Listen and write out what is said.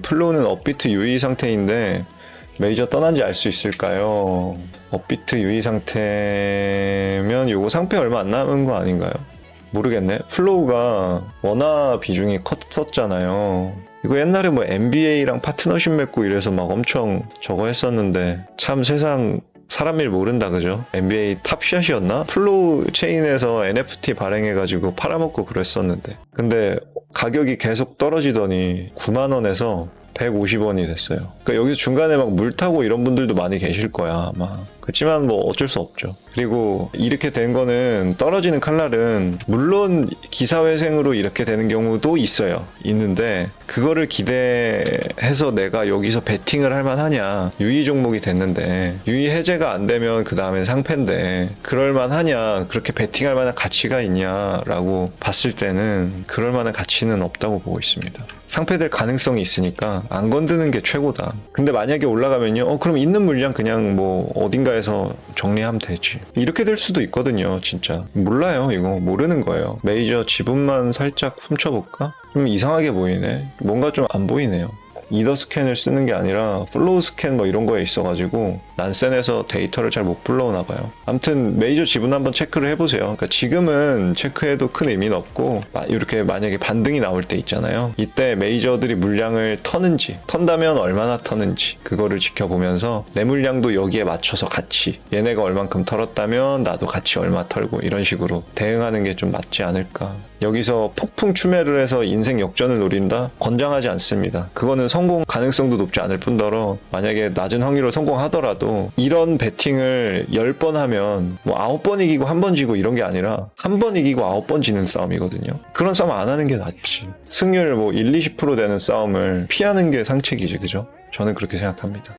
플로우는 업비트 유의 상태인데 메이저 떠난지 알 수 있을까요? 업비트 유의 상태면 요거 상패 얼마 안 남은 거 아닌가요? 모르겠네. 플로우가 원화 비중이 컸었잖아요. 이거 옛날에 뭐 NBA랑 파트너십 맺고 이래서 막 엄청 저거 했었는데 참 세상 사람 일 모른다 그죠? NBA 탑샷이었나? 플로우 체인에서 NFT 발행해가지고 팔아먹고 그랬었는데 근데 가격이 계속 떨어지더니 9만 원에서 150원이 됐어요. 그러니까 여기 중간에 막 물 타고 이런 분들도 많이 계실 거야 아마. 그렇지만 뭐 어쩔 수 없죠. 그리고 이렇게 된 거는 떨어지는 칼날은 물론 기사회생으로 이렇게 되는 경우도 있어요. 있는데 그거를 기대해서 내가 여기서 베팅을 할 만하냐 유의 종목이 됐는데 유의 해제가 안 되면 그 다음엔 상패인데 그럴 만하냐 그렇게 베팅할 만한 가치가 있냐라고 봤을 때는 그럴 만한 가치는 없다고 보고 있습니다. 상패될 가능성이 있으니까 안 건드는 게 최고다. 근데 만약에 올라가면요, 어 그럼 있는 물량 그냥 뭐 어딘가에 서 정리하면 되지. 이렇게 될 수도 있거든요, 진짜. 몰라요, 이거 모르는 거예요. 메이저 지분만 살짝 훔쳐볼까? 좀 이상하게 보이네. 뭔가 좀 안 보이네요. 이더 스캔을 쓰는 게 아니라 플로우 스캔 뭐 이런 거에 있어가지고 난센에서 데이터를 잘 못 불러오나 봐요. 아무튼 메이저 지분 한번 체크를 해보세요. 그러니까 지금은 체크해도 큰 의미는 없고 마- 이렇게 만약에 반등이 나올 때 있잖아요. 이때 메이저들이 물량을 터는지 턴다면 얼마나 터는지 그거를 지켜보면서 내 물량도 여기에 맞춰서 같이 얘네가 얼만큼 털었다면 나도 같이 얼마 털고 이런 식으로 대응하는 게 좀 맞지 않을까. 여기서 폭풍 추매를 해서 인생 역전을 노린다? 권장하지 않습니다. 그거는 성공 가능성도 높지 않을 뿐더러 만약에 낮은 확률로 성공하더라도 이런 베팅을 10번 하면 뭐 9번 이기고 한 번 지고 이런 게 아니라 한 번 이기고 9번 지는 싸움이거든요. 그런 싸움 안 하는 게 낫지. 승률 뭐 1, 20% 되는 싸움을 피하는 게 상책이지, 그죠? 저는 그렇게 생각합니다.